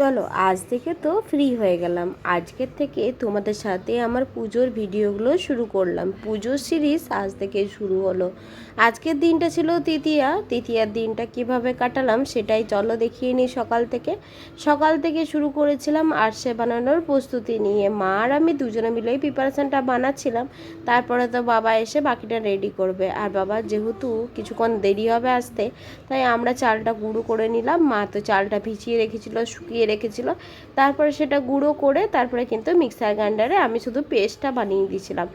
চলো, আজ থেকে তো ফ্রি হয়ে গেলাম। আজকের থেকে তোমাদের সাথে আমার পুজোর ভিডিওগুলো শুরু করলাম। পুজোর সিরিজ আজ থেকে শুরু হলো। আজকের দিনটা ছিল তৃতীয়া তৃতীয়ার দিনটা কীভাবে কাটালাম সেটাই চলো দেখিয়ে নিই সকাল থেকে। সকাল থেকে শুরু করেছিলাম আরসে বানানোর প্রস্তুতি নিয়ে। মা আর আমি দুজনে মিলেই প্রিপারেশানটা বানাচ্ছিলাম। তারপরে তো বাবা এসে বাকিটা রেডি করবে। আর বাবা যেহেতু কিছুক্ষণ দেরি হবে আসতে, তাই আমরা চালটা গুঁড়ো করে নিলাম। মা তো চালটা ভিজিয়ে রেখেছিল, শুকিয়ে রেখেছিল। তারপরে সেটা গুঁড়ো করে তারপরে কিন্তু মিক্সার গ্রাইন্ডারে আমি শুধু পেস্টটা বানিয়ে দিয়েছিলাম।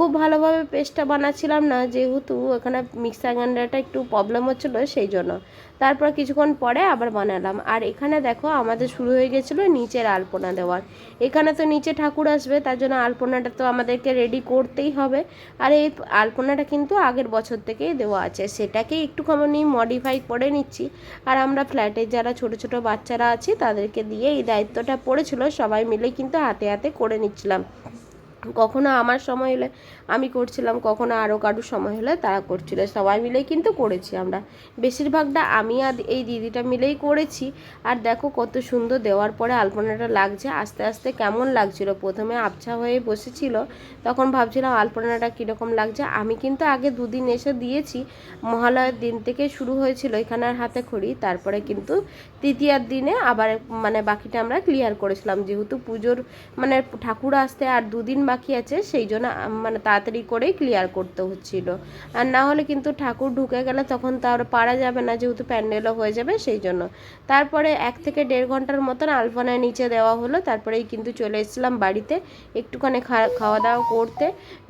খুব ভালোভাবে পেস্টটা বানাচ্ছিলাম না, যেহেতু এখানে মিক্সার গ্রাইন্ডারটা একটু প্রবলেম হচ্ছিল সেই জন্য তারপর কিছুক্ষণ পরে আবার বানালাম। আর এখানে দেখো আমাদের শুরু হয়ে গেছিল নিচের আলপনা দেওয়ার। এখানে তো নিচে ঠাকুর আসবে, তার জন্য আলপনাটা তো আমাদেরকে রেডি করতেই হবে। আর এই আলপনাটা কিন্তু আগের বছর থেকেই দেওয়া আছে। সেটাকে একটুখানি মডিফাই করে নিচ্ছি। আর আমরা ফ্ল্যাটে যারা ছোট ছোট বাচ্চারা আছি, তাদেরকে দিয়ে এই দায়িত্বটা পড়েছিল, সবাই মিলে কিন্তু হাতে হাতে করে নিচ্ছিলাম। কখনো আমার সময় হলে আমি করছিলাম, কখনো আরও কারুর সময় হলে তারা করছিল। সবাই মিলেই কিন্তু করেছি আমরা। বেশিরভাগটা আমি আর এই দিদিটা মিলেই করেছি। আর দেখো কত সুন্দর দেওয়ার পরে আলপনাটা লাগছে, আস্তে আস্তে কেমন লাগছিল। প্রথমে আবছা হয়ে বসেছিল, তখন ভাবছিলাম আলপনাটা কীরকম লাগছে। আমি কিন্তু আগে দুদিন এসে দিয়েছি। মহালয়ের দিন থেকে শুরু হয়েছিল এখানের হাতে খড়ি। তারপরে কিন্তু তৃতীয়ার দিনে আবার মানে বাকিটা আমরা ক্লিয়ার করেছিলাম। যেহেতু পুজোর মানে ঠাকুর আসতে আর দুদিন বাকি আছে, সেই জন্য মানে তাড়াতাড়ি করেই ক্লিয়ার করতে হচ্ছিল। আর না হলে কিন্তু ঠাকুর ঢুকে গেলে তখন তো আর পারা যাবে না, যেহেতু প্যান্ডেলও হয়ে যাবে, সেই জন্য। তারপরে এক থেকে দেড় ঘণ্টার মতন আলপনায় নিচে দেওয়া হলো, তারপরেই কিন্তু চলে এসেছিলাম বাড়িতে একটুখানি খাওয়া দাওয়া করতে।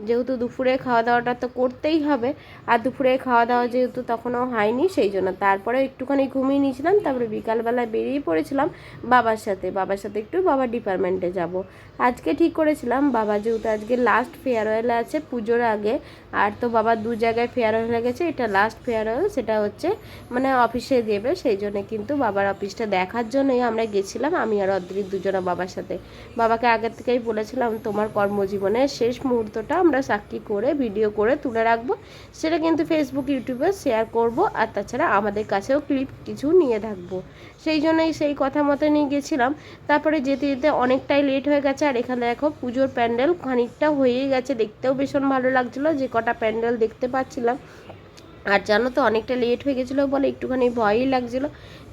যেহেতু দুপুরে খাওয়া দাওয়াটা তো করতেই হবে, আর দুপুরে খাওয়া দাওয়া যেহেতু তখনও হয়নি, সেই জন্য তারপরে একটুখানি ঘুমিয়ে নিয়েছিলাম, তারপরে বিকালবেলায় বেরিয়ে পড়েছিলাম বাবার সাথে। বাবার সাথে একটু বাবার ডিপার্টমেন্টে যাব। আজকে ঠিক করেছিলাম, বাবা যেহেতু আজকে লাস্ট ফেয়ারওয়েল আছে পুজোর আগে, আর তো বাবা দু জায়গায় ফেয়ারওয়েল গেছে, এটা লাস্ট ফেয়ারওয়েল সেটা হচ্ছে মানে অফিসে দেবে, সেই জন্য কিন্তু বাবার অফিসটা দেখার জন্যই আমরা গেছিলাম, আমি আর অদ্রিত দুজনা বাবার সাথে। বাবাকে আগের থেকেই বলেছিলাম, তোমার কর্মজীবনের শেষ মুহূর্তটা আমরা সাক্ষী করে ভিডিও করে তুলে রাখব, সেটা কিন্তু ফেসবুক ইউটিউবে শেয়ার করব, আর তাছাড়া আমাদের কাছেও ক্লিপ কিছু নিয়ে থাকব। সেই জন্যই সেই কথা মতো নিয়ে গেছিলাম। তারপরে যেতে যেতে অনেকটাই লেট হয়ে গেছে আর এখানে দেখো পুজোর প্যান্ডেল খানিকটা হয়েই গেছে। দেখতেও ভীষণ ভালো লাগছিল যে কটা প্যান্ডেল দেখতে পাচ্ছিলাম। আর জানো তো, অনেকটা লেট হয়ে গেছিল বলে একটুখানি ভয়ই লাগছিল।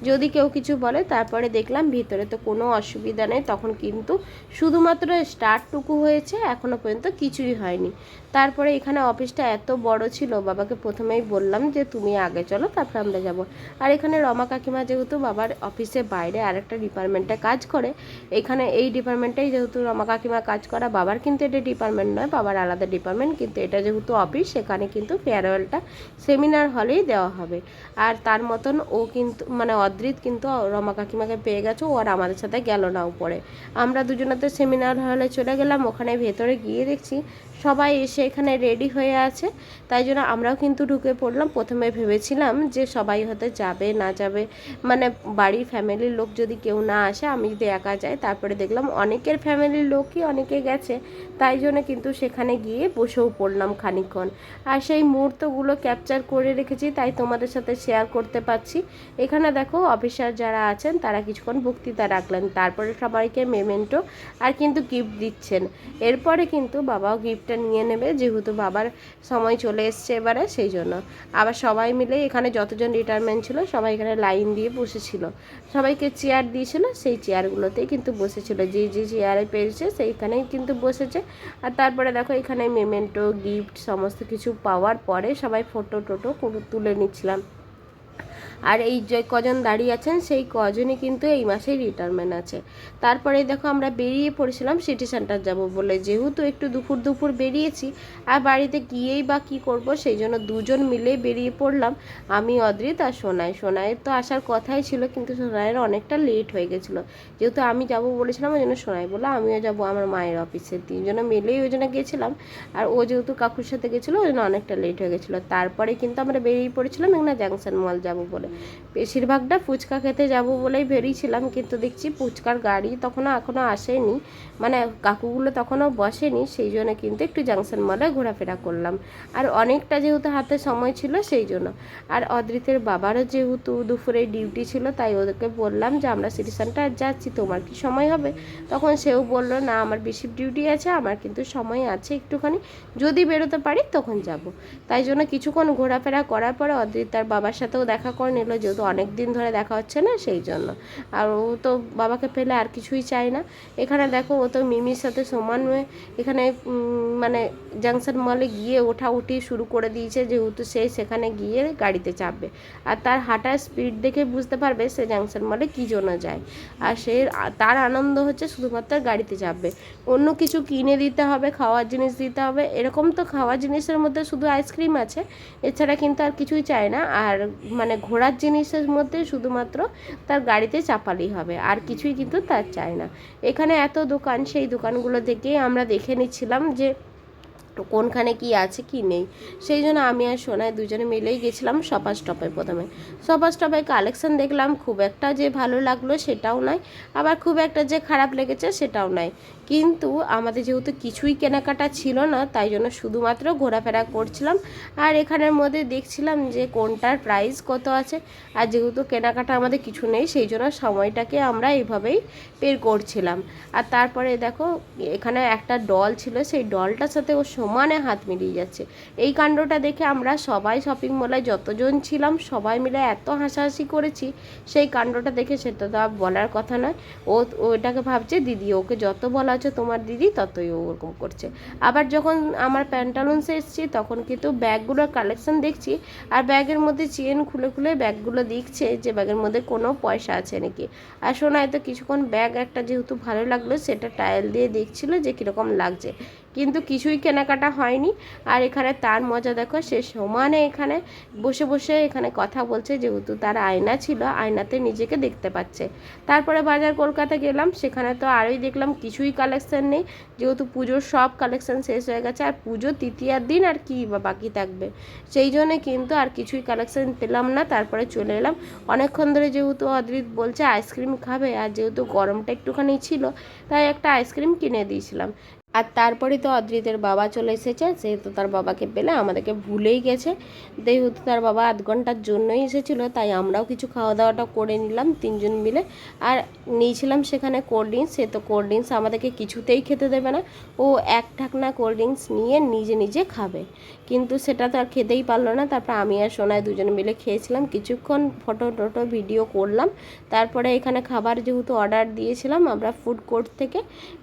যদি কেউ কিছু বলে, তারপরে দেখলাম ভিতরে তো কোনো অসুবিধা নেই। তখন কিন্তু শুধুমাত্র স্টার্টটুকু হয়েছে এখনও পর্যন্ত কিছুই হয়নি। তারপরে এখানে অফিসটা এত বড় ছিল, বাবাকে প্রথমেই বললাম যে, তুমি আগে চলো, তারপরে আমরা যাব। আর এখানে রমা কাকিমা যেহেতু বাবার অফিসের বাইরে আরেকটা ডিপার্টমেন্টে কাজ করে, এখানে এই ডিপার্টমেন্টেই যেহেতু রমা কাকিমা কাজ করা, বাবার কিন্তু এটা ডিপার্টমেন্ট নয়, বাবার আলাদা ডিপার্টমেন্ট কিন্তু এটা যেহেতু অফিস সেখানে কিন্তু ফেয়ারওয়েলটা সেমিনার হলেই দেওয়া হবে। আর তার মতন ও কিন্তু মানে অদ্রিত কিন্তু রমা কাকিমাকে পেয়ে গেছে, ও আর আমাদের সাথে গেল না উপরে। আমরা দুজনে তো সেমিনার হলে চলে গেলাম, ওখানে ভেতরে গিয়ে দেখছি সবাই এসে এখানে রেডি হয়ে আছে। তাই জন্য আমরাও কিন্তু ঢুকে পড়লাম। প্রথমে ভেবেছিলাম যে সবাই হয়তো যাবে, না যাবে। মানে বাড়ির ফ্যামিলির লোক যদি কেউ না আসে, আমি যদি একা যাই, তারপরে দেখলাম অনেকের ফ্যামিলির লোকই অনেকে গেছে। তাই জন্য কিন্তু সেখানে গিয়ে বসেও পড়লাম খানিকক্ষণ। আর সেই মুহূর্তগুলো ক্যাপচার করে রেখেছি, তাই তোমাদের সাথে শেয়ার করতে পারছি। এখানে দেখো অফিসার যারা আছেন, তারা কিছুক্ষণ বক্তৃতা রাখলেন। তারপরে সবাইকে মেমেন্টো আর কিন্তু গিফট দিচ্ছেন। এরপরে কিন্তু বাবাও গিফটটা নিয়ে নেবে, যেহেতু বাবার সময় চলে এসছে এবারে, সেই জন্য। আবার সবাই মিলে এখানে যতজন রিটায়ারমেন্ট ছিল, সবাই এখানে লাইন দিয়ে বসেছিল। সবাইকে চেয়ার দিয়েছিল, সেই চেয়ারগুলোতেই কিন্তু বসেছিল। যে যে চেয়ারে পেয়েছে, সেইখানেই কিন্তু বসেছে। আর তারপরে দেখো, এখানে মেমেন্টো গিফট সমস্ত কিছু পাওয়ার পরে সবাই ফটো টোটো তুলে নিচ্ছিলাম। আর এই যে কজন দাঁড়িয়ে আছেন, সেই কজনই কিন্তু এই মাসেই রিটায়ারমেন্ট আছে। তারপরে দেখো আমরা বেরিয়ে পড়েছিলাম সিটি সেন্টার যাব বলে। যেহেতু একটু দুপুর দুপুর বেরিয়েছি, আর বাড়িতে গিয়েই বা কী করব সেই জন্য দুজন মিলে বেরিয়ে পড়লাম। আমি, অদ্রিত আর সোনাই। সোনাইয়ের তো আসার কথাই ছিল, কিন্তু সোনাইয়ের অনেকটা লেট হয়ে গেছিল। যেহেতু আমি যাব বলেছিলাম, ওই জন্য সোনাই বলল, আমিও যাব আমার মায়ের অফিসে তিনজনে মিলেই ওই জন্য গেছিলাম। আর ও যেহেতু কাকুর সাথে গেছিল, ওই জন্য অনেকটা লেট হয়ে গেছিল। তারপরে কিন্তু আমরা বেরিয়ে পড়েছিলাম এখানে জাংশন মল যাব বলে। বেশিরভাগটা ফুচকা খেতে যাব বলেই বেরিয়েছিলাম কিন্তু দেখছি ফুচকার গাড়ি তখনও এখনও আসেনি। মানে কাকুগুলো তখনও বসেনি, সেই জন্য কিন্তু একটু জাংশন মলে ঘোরাফেরা করলাম। আর অনেকটা যেহেতু হাতে সময় ছিল, সেই জন্য। আর অদ্রিতের বাবারও যেহেতু দুপুরে ডিউটি ছিল, তাই ওদেরকে বললাম যে, আমরা সিটি সেন্টার যাচ্ছি, তোমার কি সময় হবে? তখন সেও বলল, না, আমার বেশি ডিউটি আছে, আমার কিন্তু সময় আছে একটুখানি। যদি বেরোতে পারি, তখন যাব। তাই জন্য কিছুক্ষণ ঘোরাফেরা করার পরে অদ্রিত তার বাবার সাথেও দেখা করে নিল, যেহেতু অনেক দিন ধরে দেখা হচ্ছে না, সেই জন্য। আর ও তো বাবাকে পেলে আর কিছুই চায় না। এখানে দেখো, ও তো মিমির সাথে সমান হয়ে এখানে মানে জাংশন মলে গিয়ে ওঠা উঠি শুরু করে দিয়েছে, যেহেতু সে সেখানে গিয়ে গাড়িতে চাপবে। আর তার হাঁটার স্পিড দেখে বুঝতে পারবে সে জাংশন মলে কী জন্য যায়। আর সে তার আনন্দ হচ্ছে শুধুমাত্র গাড়িতে চাপবে। অন্য কিছু কিনে দিতে হবে, খাওয়ার জিনিস দিতে হবে, এরকম তো খাওয়ার জিনিসের মধ্যে শুধু আইসক্রিম আছে। এছাড়া কিন্তু আর কিছুই চায় না। আর মানে ঘোরার জিনিসের মধ্যে শুধুমাত্র তার গাড়িতে চাপালেই হবে, আর কিছুই কিন্তু তার চায় না। এখানে এত দোকান, সেই দোকানগুলো থেকেই আমরা দেখে নিচ্ছিলাম যে কোনখানে কি আছে, কি নেই। সেই জন্য আমি আর সোনায় দুজনে মিলেই গেছিলাম সপা স্টপে প্রথমে। সপা স্টপে কালেকশন দেখলাম, খুব একটা যে ভালো লাগল সেটাও নয় আবার খুব একটা যে খারাপ লেগেছে সেটাও নয় কিন্তু আমাদের যেহেতু কিছুই কেনাকাটা ছিল না, তাই জন্য শুধুমাত্র ঘোরাফেরা করছিলাম। আর এখানের মধ্যে দেখছিলাম যে কোনটার প্রাইস কত আছে, আর যেহেতু কেনাকাটা আমাদের কিছু নেই, সেই জন্য সময়টাকে আমরা এইভাবেই বের করছিলাম। আর তারপরে দেখো, এখানে একটা ডল ছিল, সেই ডলটার সাথে ও সমানে হাত মিলিয়ে যাচ্ছে। এই কাণ্ডটা দেখে আমরা সবাই শপিং মলে যতজন ছিলাম, সবাই মিলে এত হাসাহাসি করেছি, সেই কাণ্ডটা দেখে সেটা তো আর বলার কথা নয়। ও ওইটাকে ভাবছে, দিদি, ওকে যত বলা হচ্ছে তোমার দিদি, ততই ওরকম করছে। আবার যখন আমার প্যান্টালুন্সে এসেছি, তখন কিন্তু ব্যাগগুলোর কালেকশন দেখছি, আর ব্যাগের মধ্যে চেন খুলে খুলে ব্যাগগুলো দেখছে যে ব্যাগের মধ্যে কোনো পয়সা আছে নাকি। আর শোনায় তো কিছুক্ষণ ব্যাগ একটা যেহেতু ভালো লাগল, সেটা টায়াল দিয়ে দেখছিল যে কীরকম লাগছে। কিন্তু কিছুই কেনাকাটা হয়নি। আর এখানে তার মজা দেখো, সে সমানে এখানে বসে বসে এখানে কথা বলছে, যেহেতু তার আয়না ছিল, আয়নাতে নিজেকে দেখতে পাচ্ছে। তারপরে বাজার কলকাতা গেলাম, সেখানে তো আরোই দেখলাম কিছুই কালেকশন নেই, যেহেতু পুজোর সব কালেকশন শেষ হয়ে গেছে, আর পুজো তৃতীয়ার দিন আর কি বা বাকি থাকবে। সেই জন্য কিন্তু আর কিছুই কালেকশন পেলাম না, তারপরে চলে এলাম। অনেকক্ষণ ধরে যেহেতু অদ্রিত বলছে আইসক্রিম খাবে, আর যেহেতু গরমটা একটুখানি ছিল, তাই একটা আইসক্রিম কিনে দিয়েছিলাম। আর তারপরে তো অদ্রিতের বাবা চলে এসেছে, সেহেতু তার বাবাকে পেলে আমাদেরকে ভুলেই গেছে। যেহেতু তার বাবা আধ ঘণ্টার জন্যই এসেছিল, তাই আমরাও কিছু খাওয়া দাওয়াটা করে নিলাম তিনজন মিলে। আর নিয়েছিলাম সেখানে কোল্ড ড্রিঙ্কস সে তো কোল্ড ড্রিঙ্কস আমাদেরকে কিছুতেই খেতে দেবে না। ও এক ঢাকনা কোল্ড ড্রিঙ্কস নিয়ে নিজে নিজে খাবে। কিন্তু সেটা তো আর খেতেই পারল না। তারপর আমি আর সোনায় দুজন মিলে খেয়েছিলাম। কিছুক্ষণ ফটো টটো ভিডিও করলাম। তারপরে এখানে খাবার যেহেতু অর্ডার দিয়েছিলাম আমরা ফুড কোর্ট থেকে,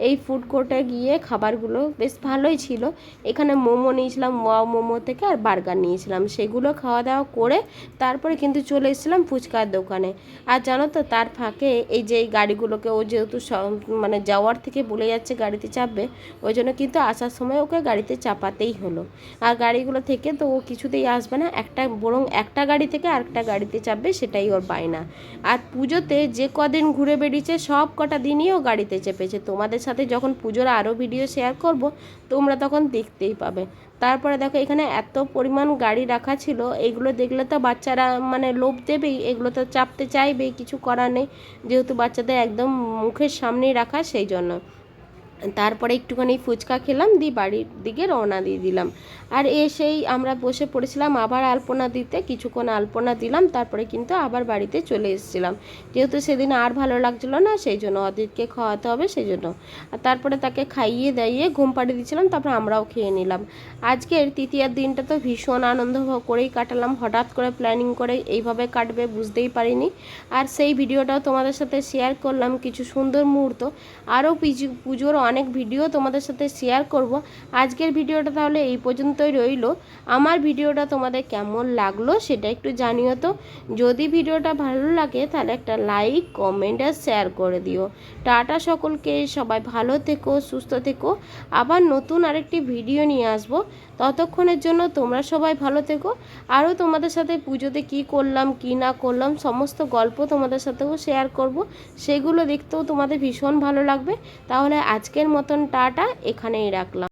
এই ফুড কোর্টে গিয়ে খাবারগুলো বেশ ভালোই ছিল। এখানে মোমো নিয়েছিলাম ওয়াও মোমো থেকে আর বার্গার নিয়েছিলাম। সেগুলো খাওয়া দাওয়া করে তারপরে কিন্তু চলে এসেছিলাম ফুচকার দোকানে। আর জানো তো, তার ফাঁকে এই যে এই গাড়িগুলোকে, ও যেহেতু মানে যাওয়ার থেকে বলে যাচ্ছে গাড়িতে চাপবে, ওই জন্য কিন্তু আসার সময় ওকে গাড়িতে চাপাতেই হলো। আর গাড়িগুলো থেকে তো ও কিছুতেই আসবে না, একটা, বরং একটা গাড়ি থেকে আরেকটা গাড়িতে চাপবে, সেটাই ওর বায়না। আর পুজোতে যে কদিন ঘুরে বেরিয়েছে সব কটা দিনই ও গাড়িতে চেপেছে। তোমাদের সাথে যখন পুজোর আরও ভিডিও শেয়ার করব, তোমরা তখন দেখতেই পাবে। তারপরে দেখো, এখানে এত পরিমাণ গাড়ি রাখা ছিল, এগুলো দেখলে তো বাচ্চারা মানে লোভ দেবেই, এগুলো তো চাপতে চাইবে কিছু করার নেই, যেহেতু বাচ্চাদের একদম মুখের সামনেই রাখা সেই জন্য তারপরে একটুখানি ফুচকা খেলাম, দিয়ে বাড়ির দিকে রওনা দিয়ে দিলাম। আর এসেই আমরা বসে পড়েছিলাম আবার আলপনা দিতে, কিছুক্ষণ আলপনা দিলাম, তারপরে কিন্তু আবার বাড়িতে চলে এসেছিলাম। যেহেতু সেদিন আর ভালো লাগছিল না, সেই জন্য অদিতকে খাওয়াতে হবে, সেই জন্য। আর তারপরে তাকে খাইয়ে দাইয়ে ঘুম পাড়িয়ে দিয়েছিলাম, তারপরে আমরাও খেয়ে নিলাম। আজকের তৃতীয়ার দিনটা তো ভীষণ আনন্দ করেই কাটালাম, হঠাৎ করে প্ল্যানিং করে এইভাবে কাটবে বুঝতেই পারিনি। আর সেই ভিডিওটাও তোমাদের সাথে শেয়ার করলাম, কিছু সুন্দর মুহূর্ত। আরও পিজু- পুজোর অনেক ভিডিও তোমাদের সাথে শেয়ার করব। আজকের ভিডিওটা তাহলে এই পর্যন্তই রইল। আমার ভিডিওটা তোমাদের কেমন লাগল সেটা একটু জানিও তো। যদি ভিডিওটা ভালো লাগে তাহলে একটা লাইক কমেন্ট আর শেয়ার করে দিও। টাটা সকলকে, সবাই ভালো থেকো, সুস্থ থেকো। আবার নতুন আরেকটি ভিডিও নিয়ে আসব। ততক্ষণের জন্য তোমরা সবাই ভালো থেকো। আরও তোমাদের সাথে পুজোতে কি করলাম, কি না করলাম, সমস্ত গল্প তোমাদের সাথেও শেয়ার করব। সেগুলো দেখতেও তোমাদের ভীষণ ভালো লাগবে। তাহলে আজকের মতন টাটা এখানেই রাখলাম।